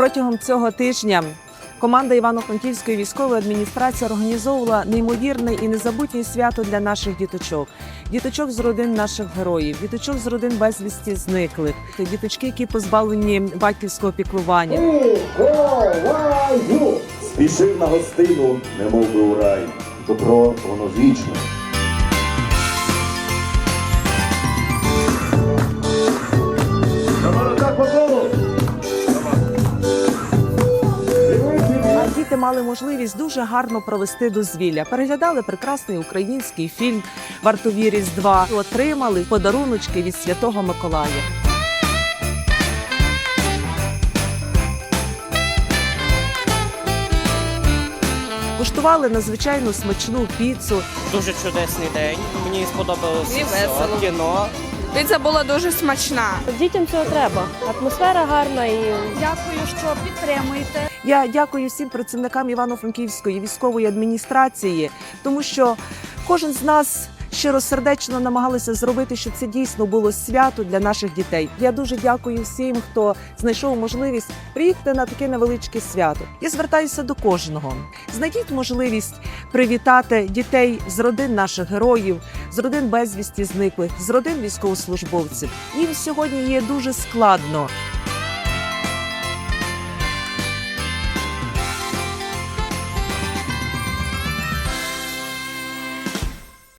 Протягом цього тижня команда Івано-Франківської військової адміністрації організовувала неймовірне і незабутнє свято для наших діточок. Діточок з родин наших героїв, діточок з родин безвісті зниклих, діточки, які позбавлені батьківського піклування. Спішив на гостину, немов би у рай. Добро, воно вічне. Діти мали можливість дуже гарно провести дозвілля. Переглядали прекрасний український фільм Вартові Різдва. Отримали подаруночки від Святого Миколая. Куштували надзвичайно смачну піцу. Дуже чудесний день. Мені сподобалося Мені все. весело. кіно. Піца була дуже смачна. Дітям цього треба. Атмосфера гарна і Дякую, що підтримуєте. Я дякую всім працівникам Івано-Франківської військової адміністрації, тому що кожен з нас щиросердечно намагалися зробити, щоб це дійсно було свято для наших дітей. Я дуже дякую всім, хто знайшов можливість приїхати на таке невеличке свято. Я звертаюся до кожного. Знайдіть можливість привітати дітей з родин наших героїв, з родин безвісті зниклих, з родин військовослужбовців. Їм сьогодні є дуже складно.